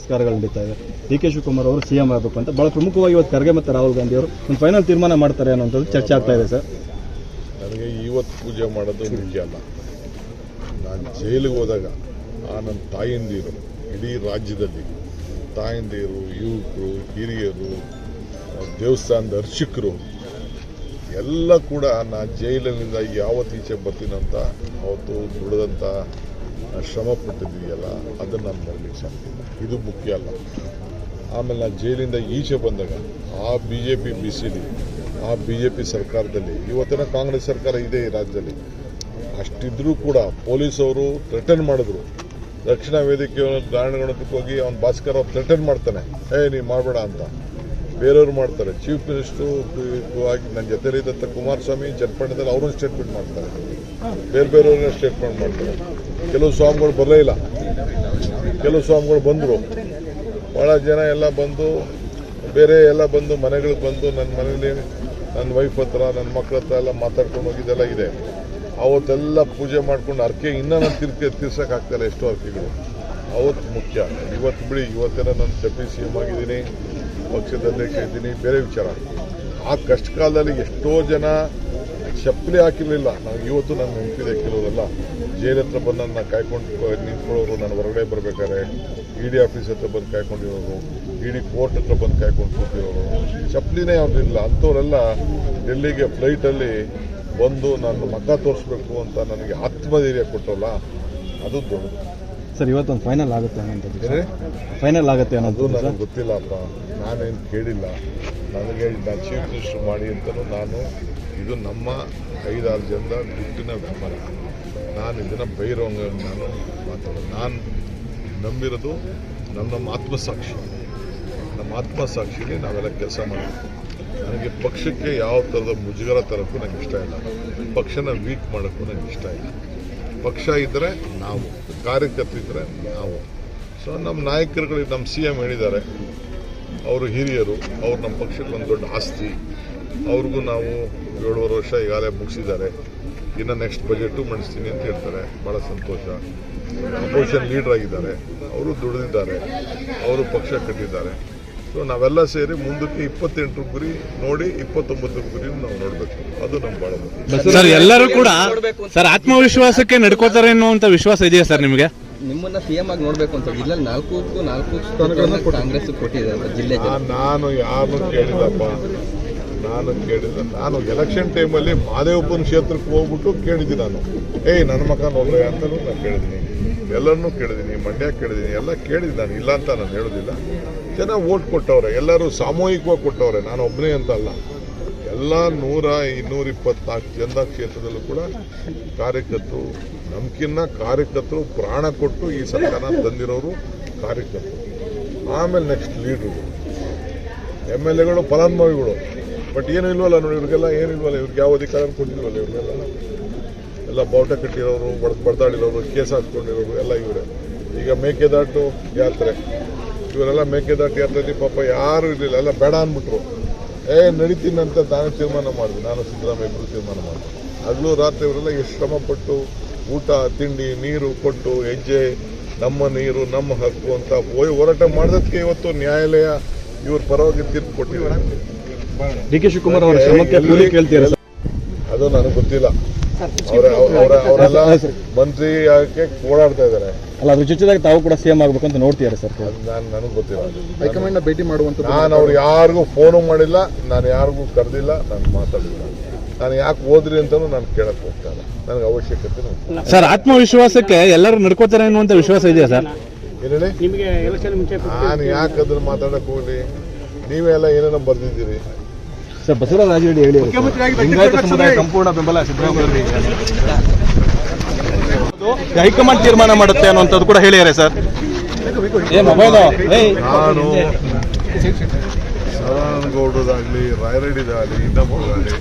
ಪುನಸ್ಕಾರಗಳು ನಡೀತಾ ಇದೆ. D K Shivakumar ಅವರು ಸಿಎಂ ಆಗಬೇಕು ಅಂತ ಬಹಳ ಪ್ರಮುಖವಾಗಿ ಇವತ್ತು ಖರ್ಗೆ ಮತ್ತು ರಾಹುಲ್ ಗಾಂಧಿ ಅವರು ಒಂದು ಫೈನಲ್ ತೀರ್ಮಾನ ಮಾಡ್ತಾರೆ ಅನ್ನೋಂಥದ್ದು ಚರ್ಚೆ ಆಗ್ತಾ ಇದೆ, ಸರ್. ನನಗೆ ಇವತ್ತು ಪೂಜೆ ಮಾಡೋದು ನಿಜ ಅಲ್ಲ. ನಾನು ಜೈಲಿಗೆ ಹೋದಾಗ ಆ ನನ್ನ ತಾಯಂದಿರು ಇಡೀ ರಾಜ್ಯದಲ್ಲಿ ತಾಯಂದಿರು, ಯುವಕರು, ಹಿರಿಯರು, ದೇವಸ್ಥಾನದ ಅರ್ಚಕರು ಎಲ್ಲ ಕೂಡ ನಾನು ಜೈಲಿನಿಂದ ಯಾವತ್ತು ಈಚೆ ಬರ್ತೀನಂತ ಅವತ್ತು ದುಡಿದಂಥ ಶ್ರಮ ಪಟ್ಟಿದ್ದೀಯಲ್ಲ, ಅದನ್ನು ನಾನು ಮರಲಿಕ್ಕೆ ಸಾಧ್ಯ ಇದು ಮುಖ್ಯ ಅಲ್ಲ. ಆಮೇಲೆ ನಾನು ಜೈಲಿಂದ ಈಚೆ ಬಂದಾಗ, ಆ B J P B C D ಆ ಬಿ ಜೆ ಪಿ ಸರ್ಕಾರದಲ್ಲಿ, ಇವತ್ತಿನ ಕಾಂಗ್ರೆಸ್ ಸರ್ಕಾರ ಇದೆ ಈ ರಾಜ್ಯದಲ್ಲಿ. ಅಷ್ಟಿದ್ರೂ ಕೂಡ ಪೊಲೀಸವರು ಥ್ರೆಟನ್ ಮಾಡಿದ್ರು. ರಕ್ಷಣಾ ವೇದಿಕೆ ದಾರಣಗಣಕ್ಕೆ ಹೋಗಿ ಅವ್ನು ಭಾಸ್ಕರ್ ಅವ್ರು ಥ್ರೆಟನ್ ಮಾಡ್ತಾನೆ. ಏ ನೀವು ಮಾಡಬೇಡ ಅಂತ. ಬೇರೆಯವ್ರು ಮಾಡ್ತಾರೆ. ಚೀಫ್ ಮಿನಿಸ್ಟ್ರು ಆಗಿ ನನ್ನ ಜೊತೆಲಿದ್ದಂಥ ಕುಮಾರಸ್ವಾಮಿ ಚನ್ನಪಟ್ಟಣದಲ್ಲಿ ಅವರೊಂದು ಸ್ಟೇಟ್ಮೆಂಟ್ ಮಾಡ್ತಾರೆ. ಬೇರೆ ಬೇರೆಯವ್ರನ್ನ ಸ್ಟೇಟ್ಮೆಂಟ್ ಮಾಡ್ತಾರೆ. ಕೆಲವು ಸ್ವಾಮಿಗಳು ಬರಲೇ ಇಲ್ಲ. ಕೆಲವು ಸ್ವಾಮಿಗಳು ಬಂದರು. ಭಾಳ ಜನ ಎಲ್ಲ ಬಂದು, ಬೇರೆ ಎಲ್ಲ ಬಂದು, ಮನೆಗಳಿಗೆ ಬಂದು ನನ್ನ ಮನೇಲಿ ನನ್ನ ವೈಫ್ ಹತ್ರ ನನ್ನ ಮಕ್ಕಳ ಹತ್ರ ಎಲ್ಲ ಮಾತಾಡ್ಕೊಂಡು ಹೋಗಿದ್ದೆಲ್ಲ ಇದೆ. ಅವತ್ತೆಲ್ಲ ಪೂಜೆ ಮಾಡ್ಕೊಂಡು ಅರ್ಕೆ ಇನ್ನೂ ನಾನು ತಿರ್ಕೆ ತಿರ್ಸೋಕ್ಕಾಗ್ತಾಯಿಲ್ಲ ಎಷ್ಟೋ ಅರ್ಕೆಗಳು ಅವತ್ತು ಮುಖ್ಯ. ಇವತ್ತು ಬಿಡಿ ಇವತ್ತೆಲ್ಲ ನಾನು ಡೆಪ್ಯೂಟಿ ಸಿ ಎಂ ಆಗಿದ್ದೀನಿ, ಪಕ್ಷದ ಅಧ್ಯಕ್ಷ ಇದ್ದೀನಿ, ಬೇರೆ ವಿಚಾರ. ಆ ಕಷ್ಟ ಕಾಲದಲ್ಲಿ ಎಷ್ಟೋ ಜನ ಚಪ್ಪಲಿ ಹಾಕಿರಲಿಲ್ಲ. ನನಗೆ ಇವತ್ತು ನಾನು ನೆನಪಿದೆ ಕೆಲವರೆಲ್ಲ. ಜೈಲ್ ಹತ್ರ ಬಂದು ನನ್ನ ಕಾಯ್ಕೊಂಡು ನಿಂತ್ಕೊಳ್ಳೋರು ನಾನು ಹೊರಗಡೆ ಬರಬೇಕಾದ್ರೆ ಇ ಡಿ ಆಫೀಸ್ ಹತ್ರ ಬಂದು ಕಾಯ್ಕೊಂಡಿರೋರು ಇ ಡಿ ಕೋರ್ಟ್ ಹತ್ರ ಬಂದು ಕಾಯ್ಕೊಂಡು ಕೂತಿರೋರು. ಚಪ್ಪಲಿನೇ ಅವ್ರಿಲ್ಲ ಅಂಥವರೆಲ್ಲ ಡೆಲ್ಲಿಗೆ ಫ್ಲೈಟಲ್ಲಿ ಬಂದು ನಾನು ಮಕ್ಕ ತೋರಿಸ್ಬೇಕು ಅಂತ ನನಗೆ ಆತ್ಮಧೈರ್ಯ ಕೊಟ್ಟರಲ್ಲ ಅದು ದೊಡ್ಡ ಸರ್ ಇವತ್ತೊಂದು ಫೈನಲ್ ಆಗುತ್ತೆ ಅನ್ನೋದು? ಫೈನಲ್ ಆಗುತ್ತೆ ಅನ್ನೋದು ನನಗೆ ಗೊತ್ತಿಲ್ಲಪ್ಪ ನಾನೇನು ಕೇಳಿಲ್ಲ. ನನಗೆ ನಾನು ಚೀಫ್ ಮಿನಿಸ್ಟರ್ ಮಾಡಿ ಅಂತಲೂ ನಾನು ಇದು ನಮ್ಮ ಐದಾರು ಜನದ ದುಡ್ಡಿನ ವ್ಯಾಪಾರ ನಾನು ಇದನ್ನು ಬೈರೋಂಗ ನಾನು ಮಾತಾಡೋದು. ನಾನು ನಂಬಿರೋದು ನಮ್ಮ ನಮ್ಮ ಆತ್ಮಸಾಕ್ಷಿ. ನಮ್ಮ ಆತ್ಮಸಾಕ್ಷಿಗೆ ನಾವೆಲ್ಲ ಕೆಲಸ ಮಾಡಬೇಕು ನನಗೆ ಪಕ್ಷಕ್ಕೆ ಯಾವ ಥರದ ಮುಜುಗರ ತರೋಕ್ಕೂ ನನಗೆ ಇಷ್ಟ ಇಲ್ಲ. ಪಕ್ಷನ ವೀಕ್ ಮಾಡೋಕ್ಕೂ ನನಗೆ ಇಷ್ಟ ಇಲ್ಲ. ಪಕ್ಷ ಇದ್ದರೆ ನಾವು ಕಾರ್ಯಕರ್ತರಿದ್ದರೆ ನಾವು. ಸೊ ನಮ್ಮ ನಾಯಕರುಗಳಿಗೆ ನಮ್ಮ ಸಿ ಎಂ ಹೇಳಿದ್ದಾರೆ. ಅವರು ಹಿರಿಯರು, ಅವ್ರು ನಮ್ಮ ಪಕ್ಷಕ್ಕೆ ಒಂದು ದೊಡ್ಡ ಆಸ್ತಿ. ಅವ್ರಿಗೂ ನಾವು ಏಳುವರೆ ವರ್ಷ ಈಗಾಗಲೇ ಮುಗಿಸಿದ್ದಾರೆ. ಇನ್ನು ನೆಕ್ಸ್ಟ್ ಬಜೆಟು ಮಂಡಿಸ್ತೀನಿ ಅಂತ ಹೇಳ್ತಾರೆ. ಭಾಳ ಸಂತೋಷ. ಅಪೋಸಿಷನ್ ಲೀಡರ್ ಆಗಿದ್ದಾರೆ. ಅವರು ದುಡಿದಿದ್ದಾರೆ. ಅವರು ಪಕ್ಷ ಕಟ್ಟಿದ್ದಾರೆ. ಸೊ ನಾವೆಲ್ಲ ಸೇರಿ ಮುಂದಕ್ಕೆ ಇಪ್ಪತ್ತೆಂಟು ಗುರಿ ನೋಡಿ ಇಪ್ಪತ್ತೊಂಬತ್ತು ಗುರಿ ನಾವು ನೋಡಬೇಕು. ಅದು ನಮ್ಗೆ ಭಾಳ ಮುಖ್ಯ. ಸರ್ ಎಲ್ಲರೂ ಕೂಡ ಸರ್ ಆತ್ಮವಿಶ್ವಾಸಕ್ಕೆ ನಡ್ಕೋತಾರೆ ಅನ್ನುವಂಥ ವಿಶ್ವಾಸ ಇದೆಯಾ ಸರ್ ನಿಮಗೆ? ನಿಮ್ಮನ್ನ ಸಿಎಂ ಆಗಿ ನೋಡ್ಬೇಕು ಅಂತ ಜಿಲ್ಲೆಯಲ್ಲಿ ನಾಲ್ಕು ನಾಲ್ಕು ಸ್ಥಾನಗಳನ್ನು ಕಾಂಗ್ರೆಸ್ ಕೊಟ್ಟಿದೆ ಅಂತ ಜಿಲ್ಲೆ ನಾನ್- ನಾನು ಯಾರು ಕೇಳಿಲ್ಲಪ್ಪ ನಾನು ಕೇಳಿದ್ರೆ ನಾನು ಎಲೆಕ್ಷನ್ ಟೈಮಲ್ಲಿ ಮಾದೇವಪ್ಪನ ಕ್ಷೇತ್ರಕ್ಕೆ ಹೋಗ್ಬಿಟ್ಟು ಕೇಳಿದ್ದೆ ನಾನು. ಏಯ್, ನನ್ನ ಮಕ್ಕ ನೋಡ್ರೆ ಅಂತಲೂ ನಾನು ಕೇಳಿದ್ದೀನಿ. ಎಲ್ಲರನ್ನೂ ಕೇಳಿದ್ದೀನಿ, ಮಂಡ್ಯ ಕೇಳಿದ್ದೀನಿ, ಎಲ್ಲ ಕೇಳಿದ್ದೀನಿ ನಾನು. ಇಲ್ಲ ಅಂತ ನಾನು ಹೇಳೋದಿಲ್ಲ. ಜನ ಓಟ್ ಕೊಟ್ಟವ್ರೆ, ಎಲ್ಲರೂ ಸಾಮೂಹಿಕವಾಗಿ ಕೊಟ್ಟವ್ರೆ, ನಾನು ಒಬ್ಬನೇ ಅಂತ ಅಲ್ಲ ಎಲ್ಲ ನೂರ ಇನ್ನೂರ ಇಪ್ಪತ್ನಾಲ್ಕು ಕ್ಷೇತ್ರದಲ್ಲೂ ಕೂಡ ಕಾರ್ಯಕರ್ತರು, ನಮ್ಕಿನ್ನ ಕಾರ್ಯಕರ್ತರು ಪ್ರಾಣ ಕೊಟ್ಟು ಈ ಸರ್ಕಾರ ತಂದಿರೋರು ಕಾರ್ಯಕರ್ತರು. ಆಮೇಲೆ ನೆಕ್ಸ್ಟ್ ಲೀಡ್ರು ಎಂ ಎಲ್ ಎಗಳು ಫಲಾನುಭವಿಗಳು ಬಟ್ ಏನು ಇಲ್ವಲ್ಲ ನೋಡಿ, ಇವ್ರಿಗೆಲ್ಲ ಏನು ಇಲ್ವಲ್ಲ, ಇವ್ರಿಗೆ ಯಾವ ಅಧಿಕಾರ ಕೊಟ್ಟಿಲ್ವಲ್ಲ ಇವ್ರಿಗೆಲ್ಲ? ಎಲ್ಲ ಬಾವುಟ ಕಟ್ಟಿರೋರು, ಬಡ್ ಬಡ್ದಾಡಿರೋರು ಕೇಸ್ ಹಾಕ್ಕೊಂಡಿರೋರು ಎಲ್ಲ ಇವರೇ. ಈಗ ಮೇಕೆದಾಟು ಯಾತ್ರೆ. ಇವರೆಲ್ಲ ಮೇಕೆದಾಟು ಯಾತ್ರೆಯಲ್ಲಿ ಪಾಪ ಯಾರು ಇರಲಿಲ್ಲ, ಎಲ್ಲ ಬೇಡ ಅಂದ್ಬಿಟ್ರು. ಏ, ನಡೀತೀನಿ ಅಂತ ನಾನು ತೀರ್ಮಾನ ಮಾಡಿದೆ ನಾನು ಸಿದ್ದರಾಮಯ್ಯ ಇಬ್ಬರು ತೀರ್ಮಾನ ಮಾಡಿದೆ ಹಗಲು ರಾತ್ರಿ ಇವರೆಲ್ಲ ಎಷ್ಟು ಶ್ರಮಪಟ್ಟು ಊಟ, ತಿಂಡಿ, ನೀರು ಕೊಟ್ಟು, ಹೆಜ್ಜೆ, ನಮ್ಮ ನೀರು, ನಮ್ಮ ಹಕ್ಕು ಅಂತ ಹೋಯ್ ಹೋರಾಟ ಮಾಡಿದಕ್ಕೆ ಇವತ್ತು ನ್ಯಾಯಾಲಯ ಇವ್ರ ಪರವಾಗಿ ತೀರ್ಪು ಕೊಟ್ಟಿದ್ದಾರೆ ಡಿ ಕೆ ಶಿವಕುಮಾರ್ ಅವರ ಶ್ರಮಕ್ಕೆ ಕೂಲಿ ಕೇಳ್ತೀರಾ ಸರ್ ಅದು ನನಗೆ ಗೊತ್ತಿಲ್ಲ. ಅವರ ಅವರ ಅವರೆಲ್ಲ ಮಂತ್ರಿ ಆಗಕ್ಕೆ ಓಡಾಡ್ತಾ ಇದ್ದಾರೆ ಅಲ್ಲ ಅದ್ರ ಜೊತೆಗೆ ತಾವು ಕೂಡ ಸಿಎಂ ಆಗ್ಬೇಕು ಅಂತ ನೋಡ್ತೀರಾ ಸರ್. ನಾನು ನನಗೆ ಗೊತ್ತಿಲ್ಲ. ಹೈಕಮಾಂಡ್ ಭೇಟಿ ಮಾಡುವಂತ ನಾನು ಅವ್ರು ಯಾರಿಗೂ ಫೋನು ಮಾಡಿಲ್ಲ ನಾನು ಯಾರಿಗೂ ಕರೆದಿಲ್ಲ ನಾನು ಮಾತಾಡಿಲ್ಲ. ನಾನು ಯಾಕೆ ಹೋದ್ರಿ ಅಂತಲೂ ನಾನು ಕೇಳಕ್ಕೆ ಹೋಗ್ತಾ ಇಲ್ಲ. ನನಗೆ ಅವಶ್ಯಕತೆ ಇಲ್ಲ. ಸರ್ ಆತ್ಮವಿಶ್ವಾಸಕ್ಕೆ ಎಲ್ಲರೂ ನಡ್ಕೋತಾರೆ ಅನ್ನುವಂತ ವಿಶ್ವಾಸ ಇದೆಯಾ ಸರ್? ಏನೇಳಿ ನಿಮಗೆ ನಾನು ಯಾಕೆ ಅದನ್ನ ಮಾತಾಡಕ್ ಹೋಗ್ಲಿ? ನೀವೇ ಎಲ್ಲ ಏನೇನೋ ಬರ್ದಿದ್ದೀರಿ. ಸರ್ ಬಸವರಾಜ ರಾಜರೆಡ್ಡಿ ಹೇಳಿ ಲಿಂಗಾಯತ ಸಮುದಾಯ ಸಂಪೂರ್ಣ ಬೆಂಬಲ ಸಿದ್ದರಾಮಯ್ಯ ಹೈಕಮಾಂಡ್ ತೀರ್ಮಾನ ಮಾಡುತ್ತೆ ಅನ್ನುವಂಥದ್ದು ಕೂಡ ಹೇಳಿದ್ದಾರೆ ಸರ್. ಏ ಮೊಬೈಲ್ ನಾನು ಸದಾನಗೌಡದಾಗಲಿ ರಾಯರೆಡ್ಡಿದಾಗಲಿ ಇನ್ನೊಬ್ಬರಾಗಲಿ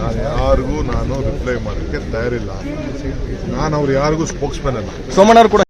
ನಾನು ಯಾರಿಗೂ ನಾನು ರಿಪ್ಲೈ ಮಾಡೋಕ್ಕೆ ತಯಾರಿಲ್ಲ. ನಾನು ಅವ್ರು ಯಾರಿಗೂ ಸ್ಪೋಕ್ಸ್ಮನ್ ಅಲ್ಲ. ಸೋಮಣ್ಣವ್ರು ಕೂಡ